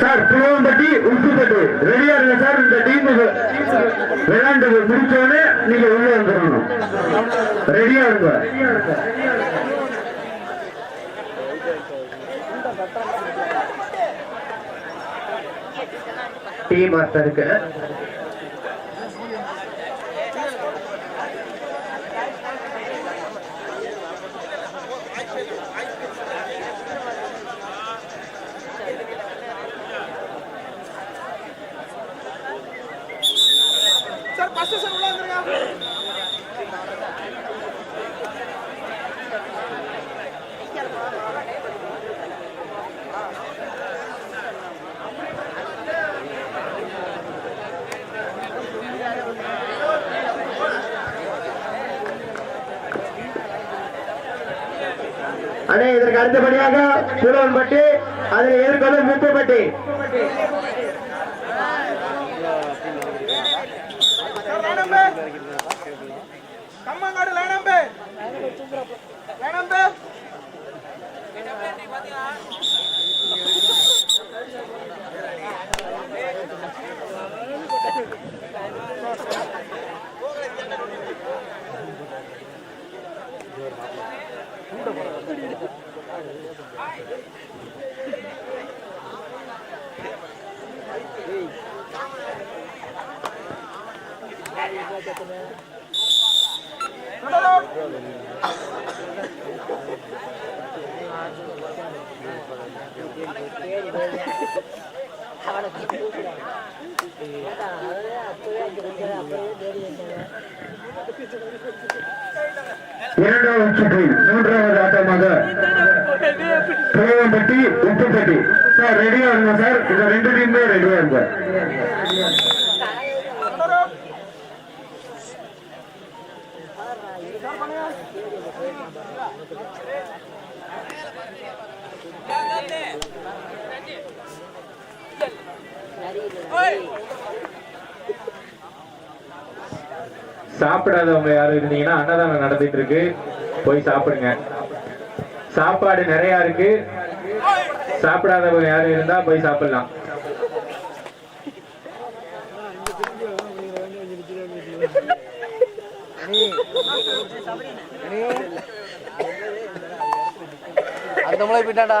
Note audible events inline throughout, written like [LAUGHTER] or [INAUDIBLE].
Sir Pulavampatti உப்புப்பட்டு ரெடியா இருங்க sir இந்த டீம் விளையாண்டு முடிச்சோடனே நீங்க உள்ள வந்துடணும். ரெடியா இருங்க. டீம் மாஸ்டருக்கு அடுத்தபடியாக புலவன்பட்டி அதில் எதிர்கொள்ள முப்புப்பட்டி சார் லைனம்பே கம்மங்காடு லைனம்பே லைனம்பே இரண்டாவது சுற்றில் மூன்றாவது ஆட்டமாக புலவம்பட்டி உப்புப்பட்டி சார் ரெடியா இருங்க சார். இந்த ரெண்டு டீமே ரெடியா இருங்க. சாப்பிடாதவங்க யாரும் இருந்தீங்கன்னா அன்னதானம் நடந்துட்டு இருக்கு. போய் சாப்பிடுங்க. சாப்பாடு நிறைய இருக்கு. சாப்பிடாதவங்க யாரும் இருந்தா போய் சாப்பிடலாம். அந்த மூளை போயிட்டாடா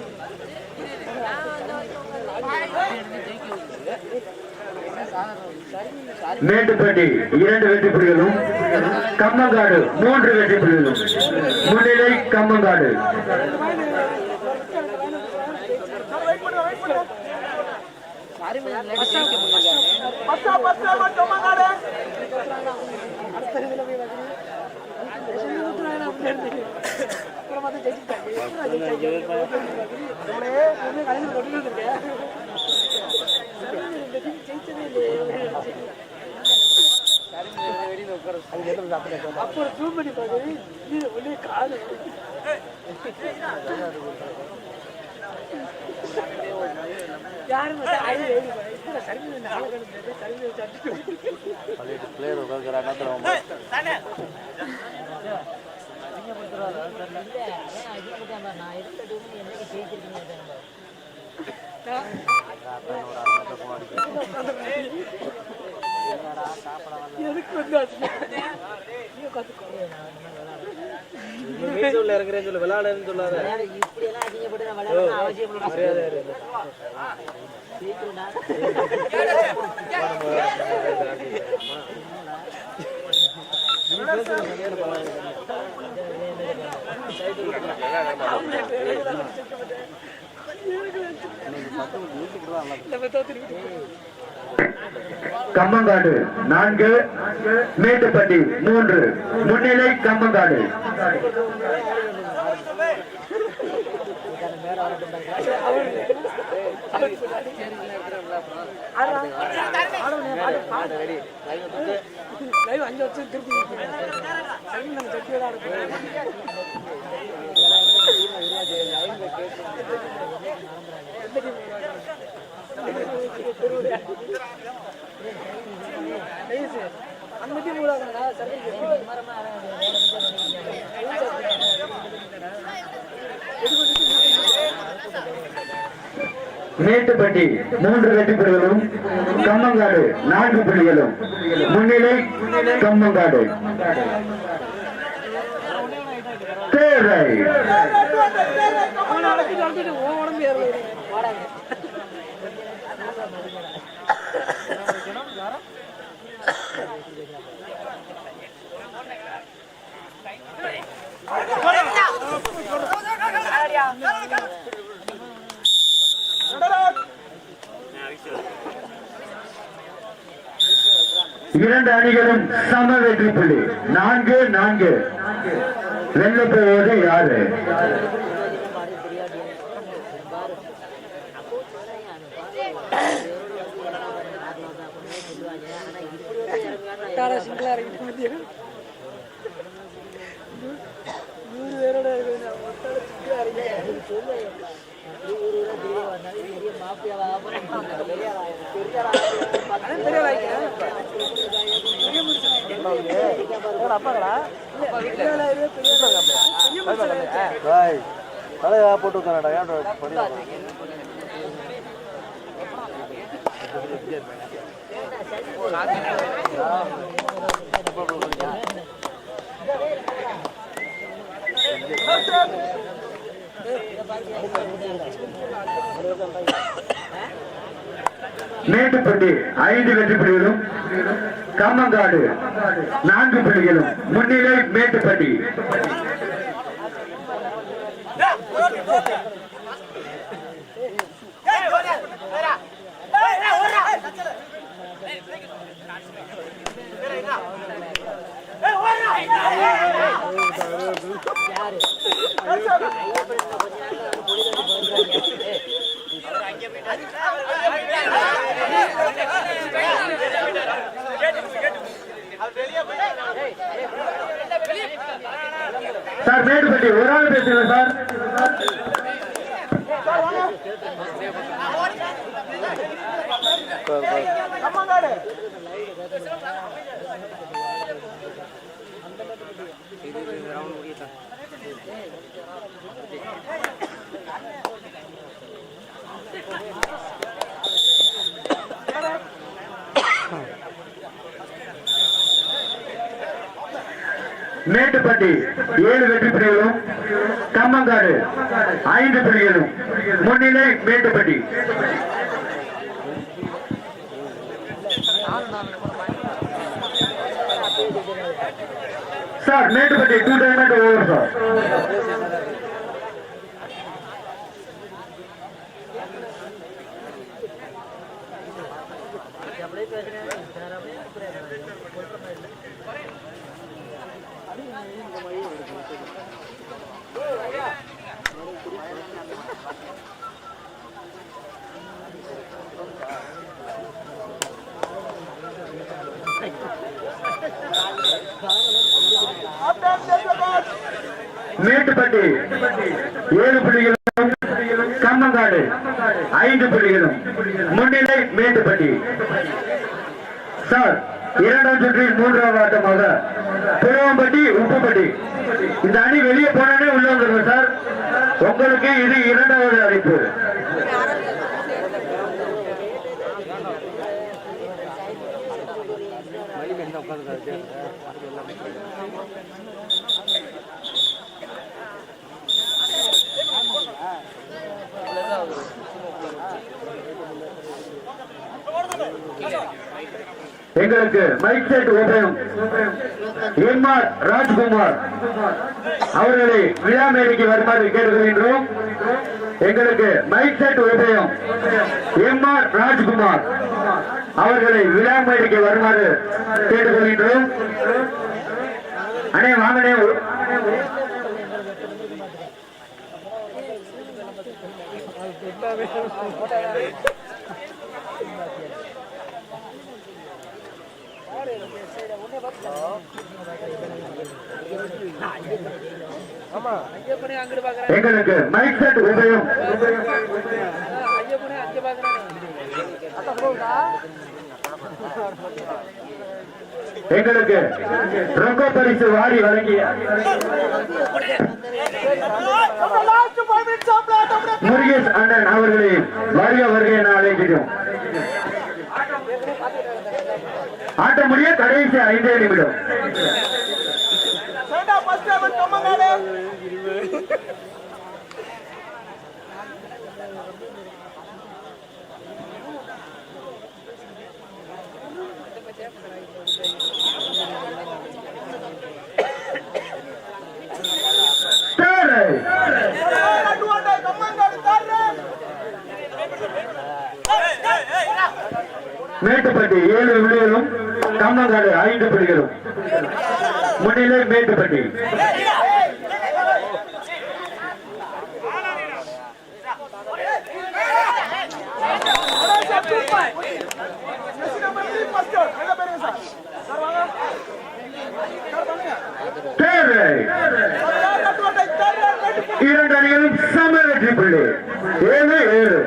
மேட்டுப்பட்டி இரண்டு வெற்றி புலிகளும் கம்மங்காடு மூன்று வெற்றி புலிகளும். முன்னிலை கம்மங்காடு. பஸ்ஸா அப்புறம் ஜூம் பண்ணி பாக்குது இது ஒண்ணே காலு யாரும் பிளேயர் எதுக்கு வந்து இறங்குறேன்னு சொல்லு விளையாடுன்னு சொல்லாத. மரியாதை. நம்ம கம்மங்காடு நான்கு மேட்டுப்பட்டி மூன்று. முன்னிலை கம்மங்காடு. மேட்டுப்பட்டி மூன்று வெற்றி புள்ளிகளும் கம்மங்காடு நான்கு புள்ளிகளும். முன்னிலை கம்மங்காடு. தேவை இரண்டு அணிகளும் சம வெற்றி புள்ளி. நான்கு நான்கு. வெல்ல போவது யாரு? மனுஷன் போட்டு Thank you. மேட்டுப்பட்டி ஐந்து வெற்றி புள்ளிகளும் கம்மங்காடு நான்கு புள்ளிகளும் முன்னிலை மேட்டுப்பட்டி சார் மேட்டுப்பட்டி ஒரு ஆள் பேசுங்க சார். கம்மங்காடு மேட்டுப்பட்டி ஏழு வெற்றி பிரிவுகளும் கம்மங்காடு ஐந்து பிரிவுகளும் முன்னிலை Mettupatti. Sir Mettupatti two diamond over sir Mettupatti ஏழு புள்ளிகளும் கம்மங்காடு ஐந்து புள்ளிகளும். முன்னிலை மேட்டுப்பட்டி. சார் இரண்டாம் சுற்றில் மூன்றாவது ஆட்டமாக புலவம்பட்டி உப்புப்பட்டி. இந்த அணி வெளியே போனே உள்ள வந்துருங்க சார். உங்களுக்கு இது இரண்டாவது அழைப்பு. எங்களுக்கு மைக் செட் உபயம் என்மார் ராஜ்குமார். அவர்களை விழா மேடைக்கு வருமாறு கேட்டுக்கொள்கின்றோம். எங்களுக்கு மைக் செட் உபயம் எம்ஆர் ராஜ்குமார். அவர்களை விழா மேடைக்கு வருமாறு கேட்டுக்கொள்கின்றோம். அண்ணே வாங்கனே Thank you. எங்களுக்கு மைக் செட் உபயம் எங்களுக்கு ரொக்க பரிசு வாரி வழங்கிய முருகேஷ் அண்ணன் அவர்களை வருக வருகை என அழைக்கிறோம் ஆட்ட முடிய கடைசி ஐந்தே நிமிடம். மேட்டுப்பட்டி ஏழு விழுகளும் கம்மங்காடு அறிவிக்கப்படுகிறோம் பிடிகளும் முன்னிலை மேட்டுப்பட்டி மெஸ்ஸி நம்பர் 3 ஃபர்ஸ்ட் நல்ல பேருங்க சார் சார் வாங்க சார் பண்ணுங்க தேரை சார் அட்வான்டே தாரு ரைட் இரண்டு அணிகளும் சம வெற்றி புள்ளி ஏழு ஏழு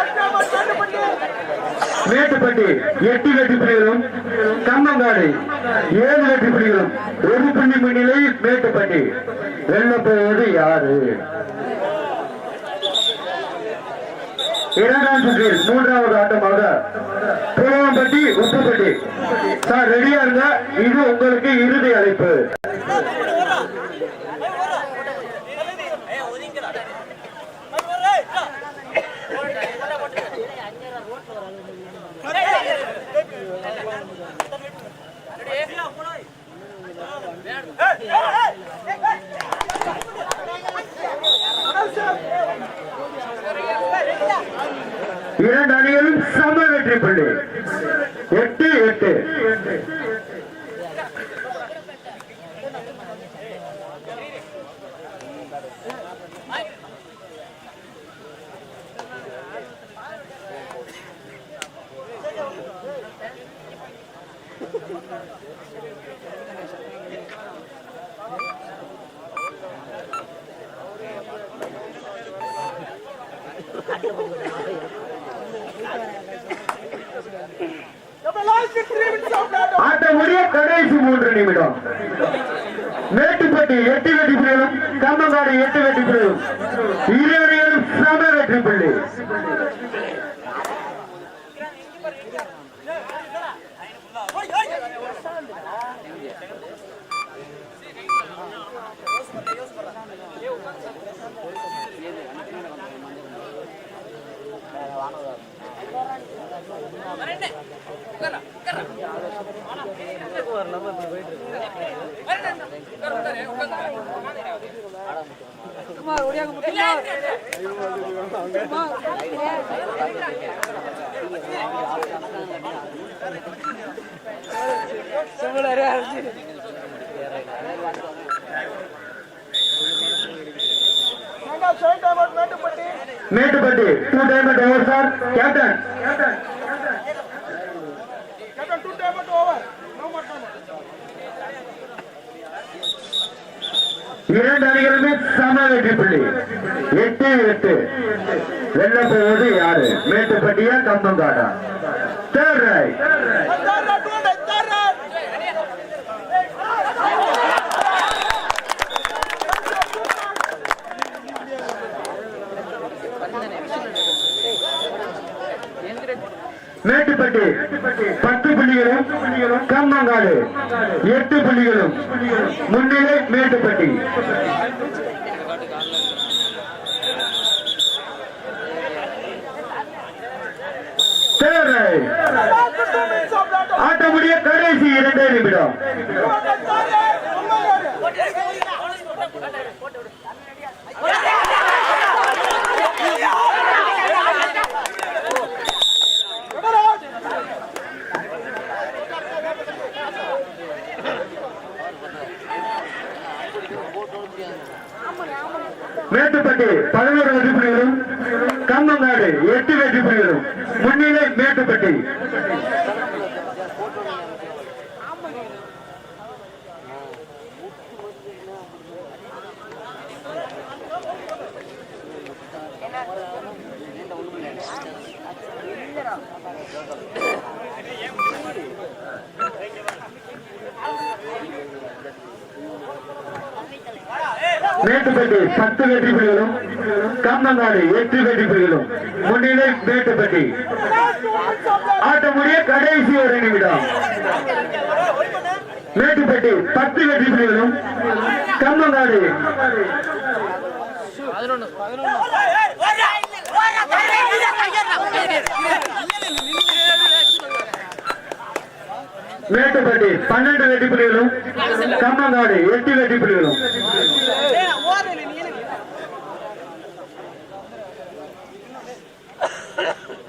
சைடா ஃபர்ஸ்ட் டைம் ரெண்டு பண்ணி மேட்டுப்பட்டி எட்டு வெற்றி புலிகளும் கம்மங்காடு ஏழு வெற்றி புலிகளும் ஒரு புள்ளி முன்னிலை மேட்டுப்பட்டி வெல்ல போவது யாரு? இரண்டாம் சுற்றில் மூன்றாவது ஆட்டமாக புலவம்பட்டி உப்புப்பட்டி. சார் ரெடியா இருந்தா இது உங்களுக்கு இறுதி அழைப்பு. இரண்டு அணிகளும் சம வெற்றி புள்ளி எட்டு எட்டு Thank [LAUGHS] you. 3 கடைசி மூன்று நிமிடம். மேட்டுப்பட்டி எட்டு வெற்றி பிரிவும் கம்மங்காடு எட்டு வெற்றி பிரிவும் இருவரையும் சம வெற்றி புள்ளி. வாங்க Mettupatti two diamond over sir captain captain two time out over no more time இரண்டு அணிகளுமே சம வெற்றி புள்ளி. எட்டு எட்டு. வெள்ள போவது யாரு? மேட்டுப்பட்டியா கம்பங்காடா தேர்ட் ரைட் மேட்டுப்பட்டி புள்ளிகளும் கம்மங்காடு எட்டு புள்ளிகளும் முன்னிலை மேட்டுப்பட்டி தேவை ஆட்டமுடைய கடைசி இரண்டே நிமிடம் போட்டு மேட்டுப்பட்டி பதினோரு வெற்றி புலிகளும் கம்மங்காடு எட்டு வெற்றி புலிகளும் முன்னிலை மேட்டுப்பட்டி Thank you. மேட்டுப்பட்டி பத்து வெற்றி புலிகளும் கம்மங்காடு எட்டு வெற்றி புலிகளும் முன்னிலை மேட்டுப்பட்டி ஆட்டம் முடிய கடைசி ஒரு நிமிடம் மேட்டுப்பட்டி பத்து வெற்றி புலிகளும் கம்மங்காடு மேட்டுப்பட்டி பன்னெண்டு வெட்டி புலிகளும் கம்மங்காடு எட்டு வெட்டி புலிகளும் Yeah.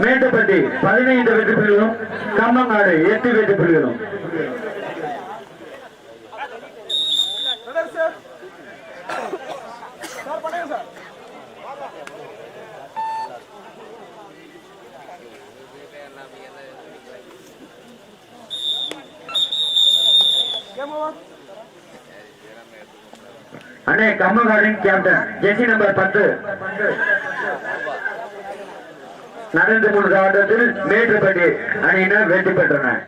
மேட்டுப்பட்டி ஆடுறது பதினைந்து வெற்றி புலிகளும் கம்மநாடு எட்டு வெற்றி புலிகளும் அண்ணே கம்மங்காடின் கேப்டன் ஜெசி நம்பர் பத்து. நடந்து மூன்று ஆட்டத்தில் மேட்டுப்பட்டி அணியினர் வெற்றி பெற்றனர்.